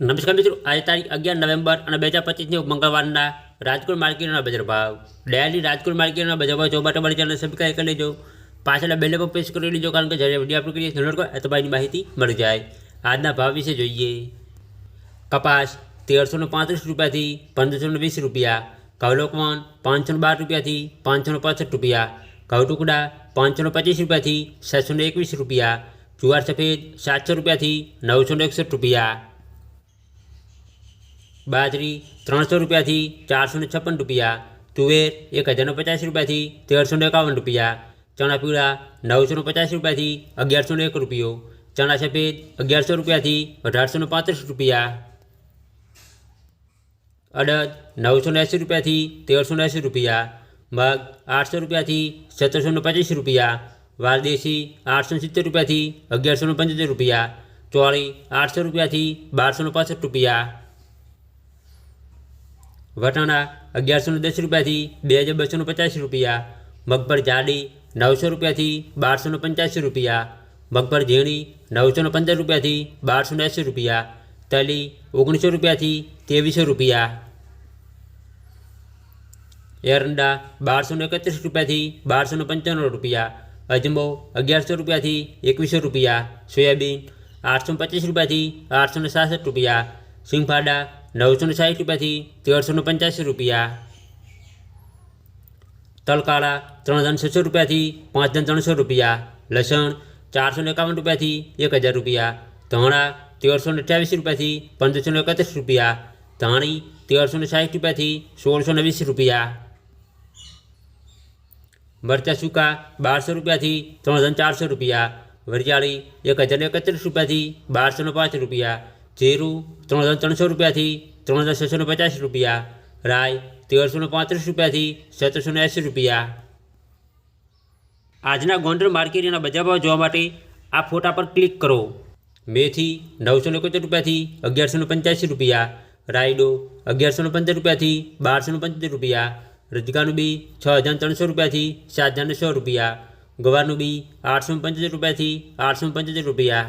નમસ્કાર મિત્રો આજે તારીખ અગિયાર નવેમ્બર અને બે હજાર પચીસની મંગળવારના રાજકોટ માર્કેટના બજાર ભાવ ડેલી રાજકોટ માર્કેટના બજાર ભાવ જોવા માટે અમારી ચેનલ સબસ્ક્રાઈબ કરી લેજો પાછળ બેલે પર પ્રેસ કરી લેજો કારણ કે જ્યારે વિડીયો અપલોડ કરીએ download કરો તો ભાઈની માહિતી મળી જાય આજના ભાવ વિશે જોઈએ કપાસ તેરસો ને પાંત્રીસ રૂપિયાથી પંદરસો ને વીસ રૂપિયા ઘઉં લોકવન પાંચસો ને બાર રૂપિયાથી પાંચસો ને પાસઠ રૂપિયા ઘઉં ટુકડા પાંચસો ને પચીસ રૂપિયાથી સાતસો ને એકવીસ રૂપિયા જુવાર સફેદ સાતસો રૂપિયાથી નવસો ને એકસઠ રૂપિયા બાજરી ત્રણસો રૂપિયાથી ચારસો ને છપ્પન રૂપિયા તુવેર એક હજારનો પચાસ રૂપિયાથી તેરસો ને એકાવન રૂપિયા ચણા પીળા નવસો ને પચાસ રૂપિયાથી અગિયારસો ને એક રૂપિયો ચણા સફેદ અગિયારસો રૂપિયાથી અઢારસો ને પાંત્રીસ રૂપિયા અડદ નવસો ને એંસી રૂપિયાથી તેરસો ને એંસી રૂપિયા મગ આઠસો રૂપિયાથી સત્તરસો ને પચીસ રૂપિયા વાલદેશી આઠસો ને સિત્તેર રૂપિયાથી અગિયારસો ને પંચોતેર રૂપિયા ચોળી આઠસો રૂપિયાથી બારસો ને પાસઠ રૂપિયા વટાણા અગિયારસો ને દસ રૂપિયાથી બે હજાર બસો ને પચાસ રૂપિયા, મગફળ જાડી નવસો રૂપિયાથી બારસો ને પંચ્યાસી રૂપિયા, મગફળ ઝીણી નવસો ને પંદર રૂપિયાથી બારસો એંસી રૂપિયા, તલી ઓગણીસો રૂપિયાથી ત્રેવીસો રૂપિયા. એરંડા બારસો ને એકત્રીસ રૂપિયાથી બારસો ને પંચાણું રૂપિયા, અજમો અગિયારસો રૂપિયાથી એકવીસો રૂપિયા, સોયાબીન આઠસો પચીસ રૂપિયાથી આઠસો ને સાસઠ રૂપિયા, સિંગફાડા નવસો ને સાઠ રૂપિયાથી તેરસો ને પંચ્યાસી રૂપિયા તલકાળા ત્રણ હજાર છસો રૂપિયાથી પાંચ હજાર ત્રણસો રૂપિયા લસણ ચારસો ને એકાવન રૂપિયાથી એક હજાર રૂપિયા ધાણા તેરસો ને અઠ્યાવીસ રૂપિયાથી પંદરસો ને એકત્રીસ રૂપિયા ધાણી તેરસો ને સાઠ રૂપિયાથી સોળસો ને વીસ રૂપિયા મરચાં સૂકા બારસો રૂપિયાથી ત્રણ હજાર ચારસો રૂપિયા વરિયાળી એક હજાર એકત્રીસ રૂપિયાથી બારસો ને પાંચ રૂપિયા જીરું ત્રણ હજાર ત્રણસો રૂપિયાથી ત્રણ હજાર છસો પચાસ રૂપિયા. રાય તેરસો પાંત્રીસ રૂપિયાથી સત્તરસો એંસી રૂપિયા. આજના ગોંડલ માર્કેટના બજાર ભાવ જોવા માટે આ ફોટા પર ક્લિક કરો. મેથી નવસો એકોતેર રૂપિયાથી અગિયારસો પંચ્યાસી રૂપિયા. રાયડો અગિયારસો પંદર રૂપિયાથી બારસો પંચોતેર રૂપિયા. રજગાનું બી છ હજાર ત્રણસો રૂપિયાથી સાત હજાર સો રૂપિયા. ગવારનું બી આઠસો પંચોતેર રૂપિયાથી આઠસો પંચોતેર રૂપિયા.